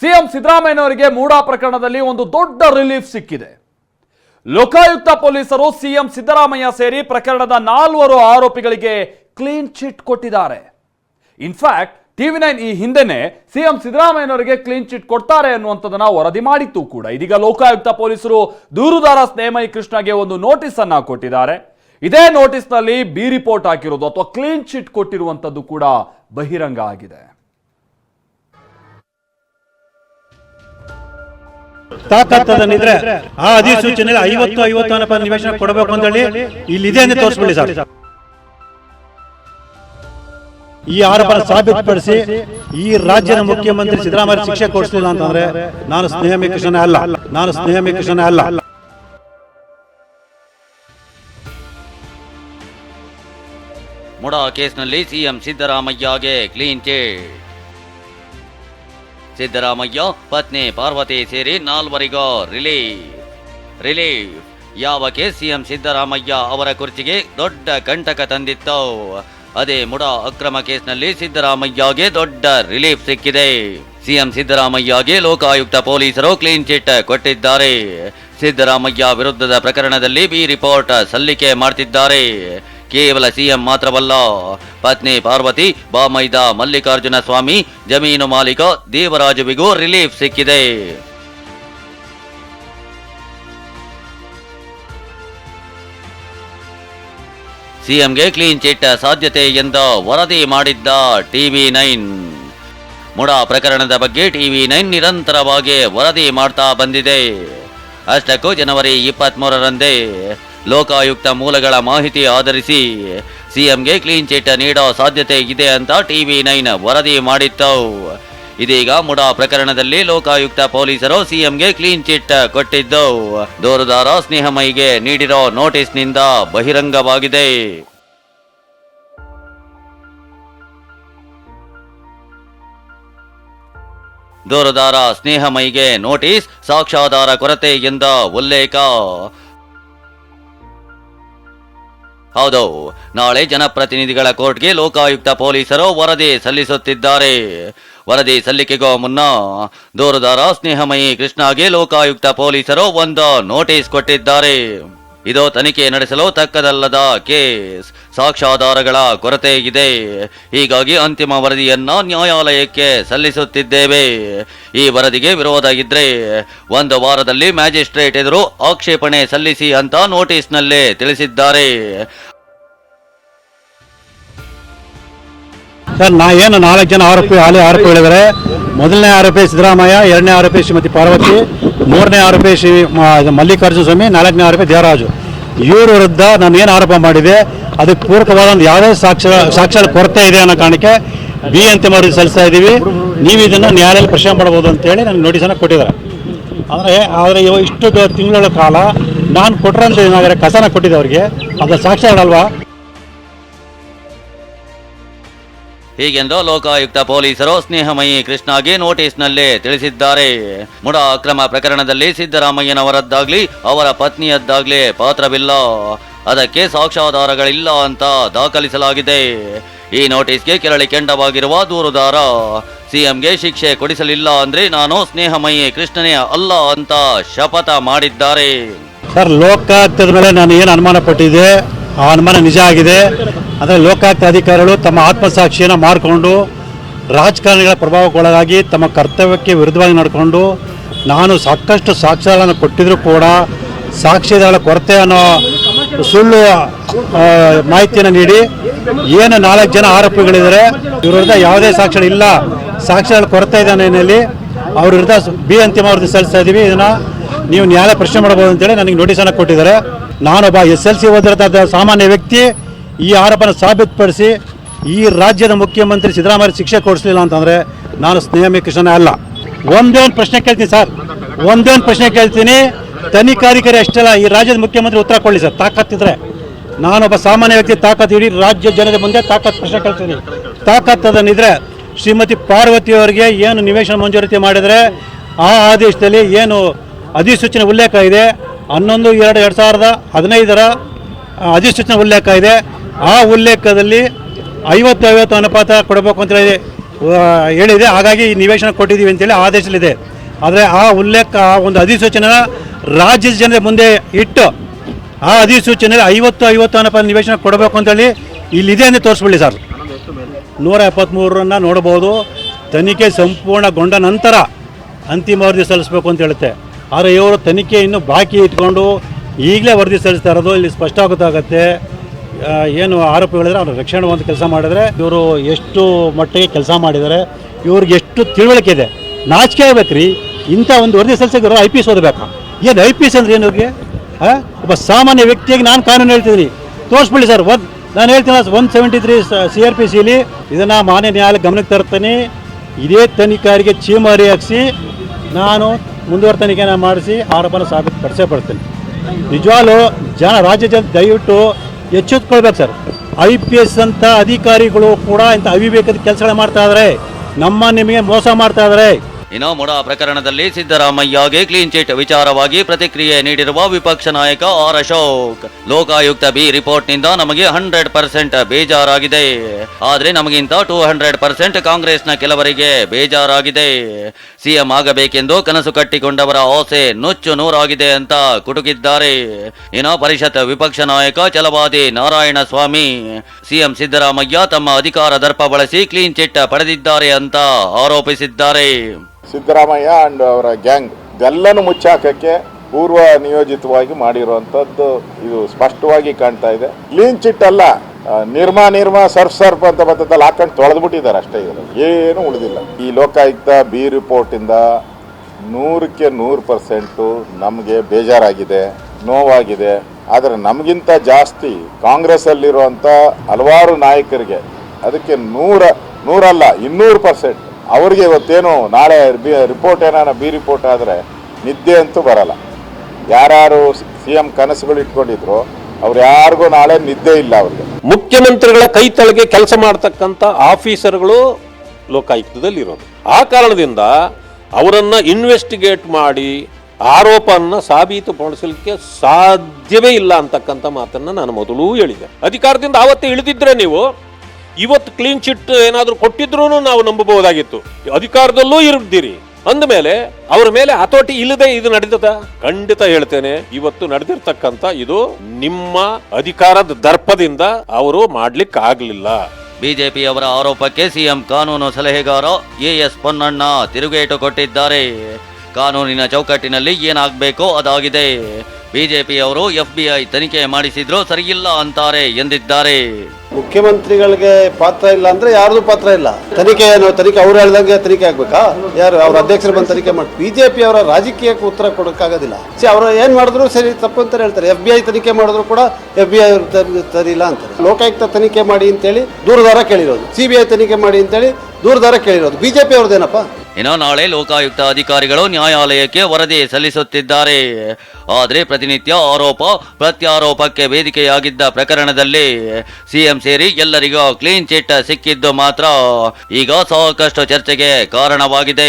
CM ಸಿದ್ದರಾಮಯ್ಯನವರಿಗೆ MUDA ಪ್ರಕರಣದಲ್ಲಿ ಒಂದು ದೊಡ್ಡ ರಿಲೀಫ್ ಸಿಕ್ಕಿದೆ. ಲೋಕಾಯುಕ್ತ ಪೊಲೀಸರು ಸಿಎಂ ಸಿದ್ದರಾಮಯ್ಯ ಸೇರಿ ಪ್ರಕರಣದ ನಾಲ್ವರು ಆರೋಪಿಗಳಿಗೆ ಕ್ಲೀನ್ ಚಿಟ್ ಕೊಟ್ಟಿದ್ದಾರೆ. ಇನ್ಫ್ಯಾಕ್ಟ್ ಟಿವಿ ನೈನ್ ಈ ಹಿಂದೆನೆ ಸಿಎಂ ಸಿದ್ದರಾಮಯ್ಯನವರಿಗೆ ಕ್ಲೀನ್ ಚಿಟ್ ಕೊಡ್ತಾರೆ ಅನ್ನುವಂಥದ್ದನ್ನ ವರದಿ ಮಾಡಿತ್ತು ಕೂಡ. ಇದೀಗ ಲೋಕಾಯುಕ್ತ ಪೊಲೀಸರು ದೂರುದಾರ ಸ್ನೇಹಮಯಿ ಕೃಷ್ಣಗೆ ಒಂದು ನೋಟಿಸ್ ಅನ್ನ ಕೊಟ್ಟಿದ್ದಾರೆ. ಇದೇ ನೋಟಿಸ್ನಲ್ಲಿ ಬಿ ರಿಪೋರ್ಟ್ ಹಾಕಿರೋದು ಅಥವಾ ಕ್ಲೀನ್ ಚಿಟ್ ಕೊಟ್ಟಿರುವಂಥದ್ದು ಕೂಡ ಬಹಿರಂಗ ಆಗಿದೆ. ತಾಕತ್ತದನ್ನಿದ್ರೆ ಆ ಅಧಿಸೂಚನೆ ಐವತ್ತು ಐವತ್ತು ಅನ್ನಪ್ಪ ನಿವೇಶನ ಕೊಡಬೇಕು ಅಂತ ಹೇಳಿ ಇಲ್ಲಿದೆ ಅಂತ ತೋರಿಸ್ಬಿಡಿ ಸರ್. ಈ ಆರೋಪನ ಸಾಬೀತುಪಡಿಸಿ ಈ ರಾಜ್ಯದ ಮುಖ್ಯಮಂತ್ರಿ ಸಿದ್ದರಾಮಯ್ಯ ಶಿಕ್ಷೆ ಕೊಡಿಸಲಿಲ್ಲ ಅಂತಂದ್ರೆ ನಾನು ಸ್ನೇಹಮಿ ಕೃಷ್ಣ ಅಲ್ಲ. ನಾನು ಸ್ನೇಹಮಿ ಕೃಷ್ಣ ಅಲ್ಲ. ಮೊಡ ಕೇಸ್ನಲ್ಲಿ ಸಿಎಂ ಸಿದ್ದರಾಮಯ್ಯಗೆ ಕ್ಲೀನ್ ಚಿಟ್ ಸಿದ್ದರಾಮಯ್ಯ, ಪತ್ನಿ ಪಾರ್ವತಿ ಸೇರಿ ನಾಲ್ವರಿಗೂ ರಿಲೀಫ್. ರಿಲೀಫ್. ಯಾವ ಕೇಸ್ ಸಿಎಂ ಸಿದ್ದರಾಮಯ್ಯ ಅವರ ಕುರ್ಚಿಗೆ ದೊಡ್ಡ ಕಂಟಕ ತಂದಿತ್ತು, ಅದೇ ಮುಡಾ ಅಕ್ರಮ ಕೇಸ್ನಲ್ಲಿ ಸಿದ್ದರಾಮಯ್ಯಗೆ ದೊಡ್ಡ ರಿಲೀಫ್ ಸಿಕ್ಕಿದೆ. ಸಿಎಂ ಸಿದ್ದರಾಮಯ್ಯಗೆ ಲೋಕಾಯುಕ್ತ ಪೊಲೀಸರು ಕ್ಲೀನ್ ಚಿಟ್ ಕೊಟ್ಟಿದ್ದಾರೆ. ಸಿದ್ದರಾಮಯ್ಯ ವಿರುದ್ಧದ ಪ್ರಕರಣದಲ್ಲಿ ಬಿ ರಿಪೋರ್ಟ್ ಸಲ್ಲಿಕೆ ಮಾಡ್ತಿದ್ದಾರೆ. ಕೇವಲ ಸಿಎಂ ಮಾತ್ರವಲ್ಲ. ಪತ್ನಿ ಪಾರ್ವತಿ, ಬಾಮೈದ ಮಲ್ಲಿಕಾರ್ಜುನ ಸ್ವಾಮಿ, ಜಮೀನು ಮಾಲೀಕ ದೇವರಾಜುವಿಗೂ ರಿಲೀಫ್ ಸಿಕ್ಕಿದೆ. ಸಿಎಂಗೆ ಕ್ಲೀನ್ ಚಿಟ್ ಸಾಧ್ಯತೆ ಎಂದು ವರದಿ ಮಾಡಿದ್ದ ಟಿವಿ ನೈನ್. ಮುಡಾ ಪ್ರಕರಣದ ಬಗ್ಗೆ ಟಿವಿ ನೈನ್ ನಿರಂತರವಾಗಿ ವರದಿ ಮಾಡ್ತಾ ಬಂದಿದೆ. ಅಷ್ಟಕ್ಕೂ ಜನವರಿ ಇಪ್ಪತ್ಮೂರರಂದೇ ಲೋಕಾಯುಕ್ತ ಮೂಲಗಳ ಮಾಹಿತಿ ಆಧರಿಸಿ ಸಿಎಂಗೆ ಕ್ಲೀನ್ ಚಿಟ್ ನೀಡೋ ಸಾಧ್ಯತೆ ಇದೆ ಅಂತ ಟಿವಿ ನೈನ್ ವರದಿ ಮಾಡಿತ್ತು ಇದೀಗ ಮುಡಾ ಪ್ರಕರಣದಲ್ಲಿ ಲೋಕಾಯುಕ್ತ ಪೊಲೀಸರು ಸಿಎಂಗೆ ಕ್ಲೀನ್ ಚಿಟ್ ಕೊಟ್ಟಿದ್ದು ದೂರುದಾರ ಸ್ನೇಹಮಯಿಗೆ ನೀಡಿರೋ ನೋಟಿಸ್ನಿಂದ ಬಹಿರಂಗವಾಗಿದೆ. ದೂರುದಾರ ಸ್ನೇಹಮಯಿಗೆ ನೋಟಿಸ್, ಸಾಕ್ಷ್ಯಾಧಾರ ಕೊರತೆ ಎಂದ ಉಲ್ಲೇಖ ಹೌದು, ನಾಳೆ ಜನಪ್ರತಿನಿಧಿಗಳ ಕೋರ್ಟ್ಗೆ ಲೋಕಾಯುಕ್ತ ಪೊಲೀಸರು ವರದಿ ಸಲ್ಲಿಸುತ್ತಿದ್ದಾರೆ. ವರದಿ ಸಲ್ಲಿಕೆಗೂ ಮುನ್ನ ದೂರದಾರ ಸ್ನೇಹಮಯಿ ಕೃಷ್ಣಗೆ ಲೋಕಾಯುಕ್ತ ಪೊಲೀಸರು ಒಂದು ನೋಟಿಸ್ ಕೊಟ್ಟಿದ್ದಾರೆ. ಇದು ತನಿಖೆ ನಡೆಸಲು ತಕ್ಕದಲ್ಲದ ಕೇಸ್. ಸಾಕ್ಷ್ಯಾಧಾರಗಳ ಕೊರತೆ ಇದೆ. ಹೀಗಾಗಿ ಅಂತಿಮ ವರದಿಯನ್ನ ನ್ಯಾಯಾಲಯಕ್ಕೆ ಸಲ್ಲಿಸುತ್ತಿದ್ದೇವೆ. ಈ ವರದಿಗೆ ವಿರೋಧ ಇದ್ರೆ ಒಂದು ವಾರದಲ್ಲಿ ಮ್ಯಾಜಿಸ್ಟ್ರೇಟ್ ಎದುರು ಆಕ್ಷೇಪಣೆ ಸಲ್ಲಿಸಿ ಅಂತ ನೋಟಿಸ್ನಲ್ಲಿ ತಿಳಿಸಿದ್ದಾರೆ. ಸರ್, ನಾ ಏನು ನಾಲ್ಕು ಜನ ಆರೋಪಿ, ಹಾಲಿ ಆರೋಪಿಗಳಿದ್ದಾರೆ. ಮೊದಲನೇ ಆರೋಪಿ ಸಿದ್ದರಾಮಯ್ಯ, ಎರಡನೇ ಆರೋಪಿ ಶ್ರೀಮತಿ ಪಾರ್ವತಿ. ಮೂರನೇ ಆರೋಪಿ ಶ್ರೀ ಮಲ್ಲಿಕಾರ್ಜುನ ಸ್ವಾಮಿ, ನಾಲ್ಕನೇ ಆರೋಪಿ ದೇವರಾಜು. ಇವರ ವಿರುದ್ಧ ನಾನು ಏನು ಆರೋಪ ಮಾಡಿದೆ, ಅದಕ್ಕೆ ಪೂರಕವಾದ ಒಂದು ಯಾವುದೇ ಸಾಕ್ಷ್ಯ ಸಾಕ್ಷರ ಕೊರತೆ ಇದೆ ಅನ್ನೋ ಕಾರಣಕ್ಕೆ ಬಿ ಅಂತಿಮ ವರದಿ ಸಲ್ಲಿಸ್ತಾ ಇದ್ದೀವಿ. ನೀವು ಇದನ್ನು ನ್ಯಾಯಾಲಯದಲ್ಲಿ ಪ್ರಶ್ನೆ ಮಾಡ್ಬೋದು ಅಂತೇಳಿ ನನಗೆ ನೋಟಿಸನ್ನು ಕೊಟ್ಟಿದ್ದಾರೆ. ಅಂದರೆ ಆದರೆ ಇವ ಇಷ್ಟು ತಿಂಗಳ ಕಾಲ ನಾನು ಕೊಟ್ಟರಂತ ಏನಾದರೆ ಕಸನ ಕೊಟ್ಟಿದ್ದೆ ಅವರಿಗೆ. ಅದು ಸಾಕ್ಷ್ಯಗಳಲ್ವಾ ಹೀಗೆಂದು ಲೋಕಾಯುಕ್ತ ಪೊಲೀಸರು ಸ್ನೇಹಮಯಿ ಕೃಷ್ಣಗೆ ನೋಟಿಸ್ನಲ್ಲಿ ತಿಳಿಸಿದ್ದಾರೆ. ಮುಡ ಅಕ್ರಮ ಪ್ರಕರಣದಲ್ಲಿ ಸಿದ್ದರಾಮಯ್ಯನವರದ್ದಾಗ್ಲಿ ಅವರ ಪತ್ನಿಯದ್ದಾಗ್ಲಿ ಪಾತ್ರವಿಲ್ಲ. ಅದಕ್ಕೆ ಸಾಕ್ಷ್ಯಾಧಾರಗಳಿಲ್ಲ ಅಂತ ದಾಖಲಿಸಲಾಗಿದೆ. ಈ ನೋಟಿಸ್ಗೆ ಕೆರಳಿ ಕೆಂಡವಾಗಿರುವ ದೂರುದಾರ ಸಿಎಂಗೆ ಶಿಕ್ಷೆ ಕೊಡಿಸಲಿಲ್ಲ ಅಂದ್ರೆ ನಾನು ಸ್ನೇಹಮಯಿ ಕೃಷ್ಣನೇ ಅಲ್ಲ ಅಂತ ಶಪಥ ಮಾಡಿದ್ದಾರೆ. ಸರ್, ಲೋಕಾಯುಕ್ತದ ಮೇಲೆ ನಾನು ಏನು ಅನುಮಾನ ಪಟ್ಟಿದೆ ಆ ಅನುಮಾನ ನಿಜ ಆಗಿದೆ. ಅಂದರೆ ಲೋಕಾಯುಕ್ತ ಅಧಿಕಾರಿಗಳು ತಮ್ಮ ಆತ್ಮಸಾಕ್ಷಿಯನ್ನು ಮಾಡಿಕೊಂಡು ರಾಜಕಾರಣಿಗಳ ಪ್ರಭಾವಕ್ಕೊಳಗಾಗಿ ತಮ್ಮ ಕರ್ತವ್ಯಕ್ಕೆ ವಿರುದ್ಧವಾಗಿ ನಡ್ಕೊಂಡು ನಾನು ಸಾಕಷ್ಟು ಸಾಕ್ಷ್ಯಗಳನ್ನು ಕೊಟ್ಟಿದ್ರೂ ಕೂಡ ಸಾಕ್ಷ್ಯಗಳ ಕೊರತೆ ಅನ್ನೋ ಸುಳ್ಳು ಮಾಹಿತಿಯನ್ನು ನೀಡಿ ಏನು ನಾಲ್ಕು ಜನ ಆರೋಪಿಗಳಿದ್ದಾರೆ, ಇವ್ರ ವಿರುದ್ಧ ಯಾವುದೇ ಸಾಕ್ಷಿ ಇಲ್ಲ. ಸಾಕ್ಷ್ಯಗಳ ಕೊರತೆ ಇದೆ ಅನ್ನೋಲ್ಲಿ ಅವ್ರ ವಿರುದ್ಧ ಬಿ ಅಂತಿಮ ವರದಿ ಸಲ್ಲಿಸ್ತಾ ಇದ್ದೀವಿ ಇದನ್ನು ನೀವು ನ್ಯಾಯಾಲಯ ಪ್ರಶ್ನೆ ಮಾಡ್ಬೋದು ಅಂತೇಳಿ ನನಗೆ ನೋಟಿಸನ್ನು ಕೊಟ್ಟಿದ್ದಾರೆ. ನಾನೊಬ್ಬ ಎಸ್ ಎಲ್ ಸಿ ಓದಿರತಕ್ಕಂಥ ಸಾಮಾನ್ಯ ವ್ಯಕ್ತಿ ಈ ಆರೋಪನ ಸಾಬೀತುಪಡಿಸಿ ಈ ರಾಜ್ಯದ ಮುಖ್ಯಮಂತ್ರಿ ಸಿದ್ದರಾಮಯ್ಯ ಶಿಕ್ಷೆ ಕೊಡಿಸಲಿಲ್ಲ ಅಂತಂದರೆ ನಾನು ಸ್ನೇಹಮಿ ಕೃಷ್ಣನೇ ಅಲ್ಲ. ಒಂದೇ ಒಂದು ಪ್ರಶ್ನೆ ಕೇಳ್ತೀನಿ ಸರ್. ಒಂದೇ ಒಂದು ಪ್ರಶ್ನೆ ಕೇಳ್ತೀನಿ. ತನಿಖಾಧಿಕಾರಿ ಅಷ್ಟೆಲ್ಲ ಈ ರಾಜ್ಯದ ಮುಖ್ಯಮಂತ್ರಿ ಉತ್ತರ ಕೊಡಲಿ ಸರ್. ತಾಕತ್ತಿದ್ರೆ ನಾನೊಬ್ಬ ಸಾಮಾನ್ಯ ವ್ಯಕ್ತಿ ತಾಕತ್ತು ಇಡೀ ರಾಜ್ಯ ಜನದ ಮುಂದೆ ತಾಕತ್ ಪ್ರಶ್ನೆ ಕೇಳ್ತೀನಿ. ತಾಕತ್ತದನ್ನಿದ್ರೆ ಶ್ರೀಮತಿ ಪಾರ್ವತಿ ಅವರಿಗೆ ಏನು ನಿವೇಶನ ಮಂಜೂರಾತಿ ಮಾಡಿದರೆ ಆ ಆದೇಶದಲ್ಲಿ ಏನು ಅಧಿಸೂಚನೆ ಉಲ್ಲೇಖ ಇದೆ. ಹನ್ನೊಂದು, ಎರಡು ಎರಡು ಸಾವಿರದ ಹದಿನೈದರ ಅಧಿಸೂಚನೆ ಉಲ್ಲೇಖ ಇದೆ. ಆ ಉಲ್ಲೇಖದಲ್ಲಿ ಐವತ್ತು ಐವತ್ತು ಅನುಪಾತ ಕೊಡಬೇಕು ಅಂತ ಹೇಳಿ ಹೇಳಿದೆ. ಹಾಗಾಗಿ ಈ ನಿವೇಶನ ಕೊಟ್ಟಿದ್ದೀವಿ ಅಂತೇಳಿ ಆದೇಶದಲ್ಲಿದೆ. ಆದರೆ ಆ ಉಲ್ಲೇಖ, ಆ ಒಂದು ಅಧಿಸೂಚನೆ ರಾಜ್ಯದ ಜನರ ಮುಂದೆ ಇಟ್ಟು ಆ ಅಧಿಸೂಚನೆ ಐವತ್ತು ಐವತ್ತು ಅನುಪಾತ ನಿವೇಶನ ಕೊಡಬೇಕು ಅಂತೇಳಿ ಇಲ್ಲಿದೆ ಅಂತ ತೋರಿಸ್ಬಿಡಿ ಸರ್. ನೂರ ಎಪ್ಪತ್ತ್ಮೂರನ್ನ ನೋಡ್ಬೋದು ತನಿಖೆ ಸಂಪೂರ್ಣಗೊಂಡ ನಂತರ ಅಂತಿಮ ವರದಿ ಸಲ್ಲಿಸಬೇಕು ಅಂತ ಹೇಳುತ್ತೆ. ಆದರೆ ಇವರು ತನಿಖೆ ಇನ್ನೂ ಬಾಕಿ ಇಟ್ಕೊಂಡು ಈಗಲೇ ವರದಿ ಸಲ್ಲಿಸ್ತಾ ಇರೋದು, ಇಲ್ಲಿ ಸ್ಪಷ್ಟ ಆಗುತ್ತೆ ಏನು ಆರೋಪಿಗಳಿದ್ರೆ ಅವ್ರ ರಕ್ಷಣೆ ಒಂದು ಕೆಲಸ ಮಾಡಿದರೆ ಇವರು ಎಷ್ಟು ಮಟ್ಟಿಗೆ ಕೆಲಸ ಮಾಡಿದ್ದಾರೆ, ಇವ್ರಿಗೆ ಎಷ್ಟು ತಿಳುವಳಿಕೆ ಇದೆ. ನಾಚಿಕೆ ಆಗ್ಬೇಕ್ರಿ. ಇಂಥ ಒಂದು ವರದಿ ಸಲ್ಲಿಸಿದ್ರು ಐ ಪಿ ಎಸ್ ಓದಬೇಕಾ? ಏನು ಐ ಪಿ ಎಸ್ ಅಂದ್ರೆ ಏನು ಅವ್ರಿಗೆ? ಒಬ್ಬ ಸಾಮಾನ್ಯ ವ್ಯಕ್ತಿಯಾಗಿ ನಾನು ಕಾನೂನು ಹೇಳ್ತಿದ್ದೀನಿ. ತೋರಿಸ್ಬಿಡಿ ಸರ್, ಒಂದು ನಾನು ಹೇಳ್ತೀನಿ one seventy three C R P ಸಿಲಿ ಇದನ್ನು ಮಾನ್ಯ ನ್ಯಾಯಾಲಯ ಗಮನಕ್ಕೆ ತರ್ತೀನಿ. ಇದೇ ತನಿಖಾರಿಗೆ ಚೀಮಾರಿ ಹಾಕಿಸಿ, ನಾನು ಮುಂದುವರೆ ತನಿಖೆನ ಮಾಡಿಸಿ ಆರೋಪನ ಸಾಬೀತುಪಡಿಸೇ ಪಡ್ತೀನಿ. ನಿಜವಾಗ್ಲೂ ಜನ ರಾಜ್ಯ ಜನ ದಯವಿಟ್ಟು ಎಚ್ಚೆತ್ಕೊಳ್ಬೇಕು ಸರ್. ಐ ಪಿ ಎಸ್ ಅಂತ ಅಧಿಕಾರಿಗಳು ಕೂಡ ಇಂಥ ಅವಿವೇಕದ ಕೆಲಸಗಳು ಮಾಡ್ತಾ ಇದ್ದಾರೆ ನಮ್ಮ ನಿಮಗೆ ಮೋಸ ಮಾಡ್ತಾ ಇದ್ದಾರೆ ಇನ್ನು ಮುಡಾ ಪ್ರಕರಣದಲ್ಲಿ ಸಿದ್ದರಾಮಯ್ಯಗೆ ಕ್ಲೀನ್ ಚಿಟ್ ವಿಚಾರವಾಗಿ ಪ್ರತಿಕ್ರಿಯೆ ನೀಡಿರುವ ವಿಪಕ್ಷ ನಾಯಕ ಆರ್ ಅಶೋಕ್. ಲೋಕಾಯುಕ್ತ ಬಿ ರಿಪೋರ್ಟ್ನಿಂದ ನಮಗೆ ಹಂಡ್ರೆಡ್ ಪರ್ಸೆಂಟ್ ಬೇಜಾರಾಗಿದೆ. ಆದರೆ ನಮಗಿಂತ ಟೂ ಹಂಡ್ರೆಡ್ ಪರ್ಸೆಂಟ್ ಕಾಂಗ್ರೆಸ್ನ ಕೆಲವರಿಗೆ ಬೇಜಾರಾಗಿದೆ. ಸಿಎಂ ಆಗಬೇಕೆಂದು ಕನಸು ಕಟ್ಟಿಕೊಂಡವರ ಆಸೆ ನುಚ್ಚು ನೂರಾಗಿದೆ ಅಂತ ಕುಟುಕಿದ್ದಾರೆ. ಇನ್ನು ಪರಿಷತ್ ವಿಪಕ್ಷ ನಾಯಕ ಚಲವಾದಿ ನಾರಾಯಣ ಸ್ವಾಮಿ ಸಿಎಂ ಸಿದ್ದರಾಮಯ್ಯ ತಮ್ಮ ಅಧಿಕಾರ ದರ್ಪ ಬಳಸಿ ಕ್ಲೀನ್ ಚಿಟ್ ಪಡೆದಿದ್ದಾರೆ ಅಂತ ಆರೋಪಿಸಿದ್ದಾರೆ. ಸಿದ್ದರಾಮಯ್ಯ ಅಂಡ್ ಅವರ ಗ್ಯಾಂಗ್ ಇದೆಲ್ಲನೂ ಮುಚ್ಚಾಕಕ್ಕೆ ಪೂರ್ವ ನಿಯೋಜಿತವಾಗಿ ಮಾಡಿರುವಂತದ್ದು ಇದು ಸ್ಪಷ್ಟವಾಗಿ ಕಾಣ್ತಾ ಇದೆ. ಕ್ಲೀನ್ ಚಿಟ್ ಅಲ್ಲ ನಿರ್ಮಾ ನಿರ್ಮಾ ಸರ್ಫ್ ಸರ್ಫ್ ಅಂತ ಬರ್ತದಲ್ಲ ಹಾಕೊಂಡು ತೊಳೆದ್ಬಿಟ್ಟಿದ್ದಾರೆ ಅಷ್ಟೇ ಇದರಲ್ಲಿ. ಏನು ಉಳಿದಿಲ್ಲ. ಈ ಲೋಕಾಯುಕ್ತ ಬಿ ರಿಪೋರ್ಟಿಂದ ನೂರಕ್ಕೆ ನೂರು ಪರ್ಸೆಂಟು ನಮಗೆ ಬೇಜಾರಾಗಿದೆ, ನೋವಾಗಿದೆ. ಆದರೆ ನಮಗಿಂತ ಜಾಸ್ತಿ ಕಾಂಗ್ರೆಸ್ಸಲ್ಲಿರುವಂಥ ಹಲವಾರು ನಾಯಕರಿಗೆ ಅದಕ್ಕೆ ನೂರ, ನೂರಲ್ಲ, ಇನ್ನೂರು ಪರ್ಸೆಂಟ್ ಅವ್ರಿಗೆ ಇವತ್ತೇನು ನಾಳೆ ಬಿ ರಿಪೋರ್ಟ್ ಏನಾರ ಬಿ ರಿಪೋರ್ಟ್ ಆದರೆ ನಿದ್ದೆ ಅಂತೂ ಬರಲ್ಲ. ಯಾರ್ಯಾರು ಸಿ ಎಂ ಕನಸುಗಳು ಇಟ್ಕೊಂಡಿದ್ರು, ಅವ್ರು ಯಾರಿಗೂ ನಾಳೆ ನಿದ್ದೆ ಇಲ್ಲ ಅವ್ರಿಗೆ. ಮುಖ್ಯಮಂತ್ರಿಗಳ ಕೈ ತಳಗೆ ಕೆಲಸ ಮಾಡ್ತಕ್ಕಂಥ ಆಫೀಸರ್ಗಳು ಲೋಕಾಯುಕ್ತದಲ್ಲಿ ಇರೋದು ಆ ಕಾರಣದಿಂದ ಅವರನ್ನ ಇನ್ವೆಸ್ಟಿಗೇಟ್ ಮಾಡಿ ಆರೋಪನ್ನ ಸಾಬೀತುಪಡಿಸಲಿಕ್ಕೆ ಸಾಧ್ಯವೇ ಇಲ್ಲ ಅಂತಕ್ಕಂಥ ಮಾತನ್ನ ನಾನು ಮೊದಲೂ ಹೇಳಿದೆ. ಅಧಿಕಾರದಿಂದ ಆವತ್ತೇ ಇಳಿದಿದ್ರೆ ನೀವು, ಇವತ್ತು ಕ್ಲೀನ್ ಚಿಟ್ ಏನಾದರೂ ಕೊಟ್ಟಿದ್ರೂ ನಾವು ನಂಬಬಹುದಾಗಿತ್ತು. ಅಧಿಕಾರದಲ್ಲೂ ಇರ್ದಿರಿ ಅಂದಮೇಲೆ ಅವ್ರ ಮೇಲೆ ಹತೋಟಿ ಇಲ್ಲದೆ ಇದು ನಡೆದದ ಖಂಡಿತ ಹೇಳ್ತೇನೆ. ಇವತ್ತು ನಡೆದಿರ್ತಕ್ಕಂಥ ಇದು ನಿಮ್ಮ ಅಧಿಕಾರದ ದರ್ಪದಿಂದ ಅವರು ಮಾಡ್ಲಿಕ್ಕೆ ಆಗ್ಲಿಲ್ಲ ಬಿಜೆಪಿಯವರ ಆರೋಪಕ್ಕೆ ಸಿಎಂ ಕಾನೂನು ಸಲಹೆಗಾರ ಎಎಸ್ ಪೊನ್ನಣ್ಣ ತಿರುಗೇಟು ಕೊಟ್ಟಿದ್ದಾರೆ. ಕಾನೂನಿನ ಚೌಕಟ್ಟಿನಲ್ಲಿ ಏನಾಗಬೇಕೋ ಅದಾಗಿದೆ. ಬಿಜೆಪಿಯವರು ಎಫ್ಬಿಐ ತನಿಖೆ ಮಾಡಿಸಿದ್ರೂ ಸರಿಯಿಲ್ಲ ಅಂತಾರೆ ಎಂದಿದ್ದಾರೆ. ಮುಖ್ಯಮಂತ್ರಿಗಳಿಗೆ ಪಾತ್ರ ಇಲ್ಲ ಅಂದ್ರೆ ಯಾರ್ದು ಪಾತ್ರ ಇಲ್ಲ. ತನಿಖೆ ಏನು, ತನಿಖೆ ಅವ್ರು ಹೇಳ್ದಂಗೆ ತನಿಖೆ ಆಗ್ಬೇಕಾ? ಯಾರು, ಅವ್ರ ಅಧ್ಯಕ್ಷರು ಬಂದು ತನಿಖೆ ಮಾಡಿ, ಬಿಜೆಪಿ ಅವರ ರಾಜಕೀಯಕ್ಕೆ ಉತ್ತರ ಕೊಡೋಕ್ಕಾಗೋದಿಲ್ಲ. ಸಿ ಅವರು ಏನ್ ಮಾಡಿದ್ರು ಸರಿ, ತಪ್ಪು ಅಂತ ಹೇಳ್ತಾರೆ. ಎಫ್ ಬಿ ತನಿಖೆ ಮಾಡಿದ್ರು ಕೂಡ ಎಫ್ ಬಿ ಐ ಸರಿ ಇಲ್ಲ ಅಂತಾರೆ. ಲೋಕಾಯುಕ್ತ ತನಿಖೆ ಮಾಡಿ ಅಂತೇಳಿ ದೂರದಾರ ಕೇಳಿರೋದು. ಸಿ ಬಿ ಐ ತನಿಖೆ ಮಾಡಿ ಅಂತೇಳಿ ದೂರದಾರ ಕೇಳಿರೋದು. ಬಿಜೆಪಿ ಅವ್ರದ್ದೇನಪ್ಪ? ಇನ್ನು ನಾಳೆ ಲೋಕಾಯುಕ್ತ ಅಧಿಕಾರಿಗಳು ನ್ಯಾಯಾಲಯಕ್ಕೆ ವರದಿ ಸಲ್ಲಿಸುತ್ತಿದ್ದಾರೆ. ಆದರೆ ಪ್ರತಿನಿತ್ಯ ಆರೋಪ, ಪ್ರತ್ಯಾರೋಪಕ್ಕೆ ವೇದಿಕೆಯಾಗಿದ್ದ ಪ್ರಕರಣದಲ್ಲಿ ಸಿಎಂ ಸೇರಿ ಎಲ್ಲರಿಗೂ ಕ್ಲೀನ್ ಚಿಟ್ ಸಿಕ್ಕಿದ್ದು ಮಾತ್ರ ಈಗ ಸಾಕಷ್ಟು ಚರ್ಚೆಗೆ ಕಾರಣವಾಗಿದೆ.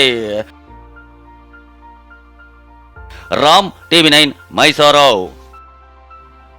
Ram TV nine Mysuru.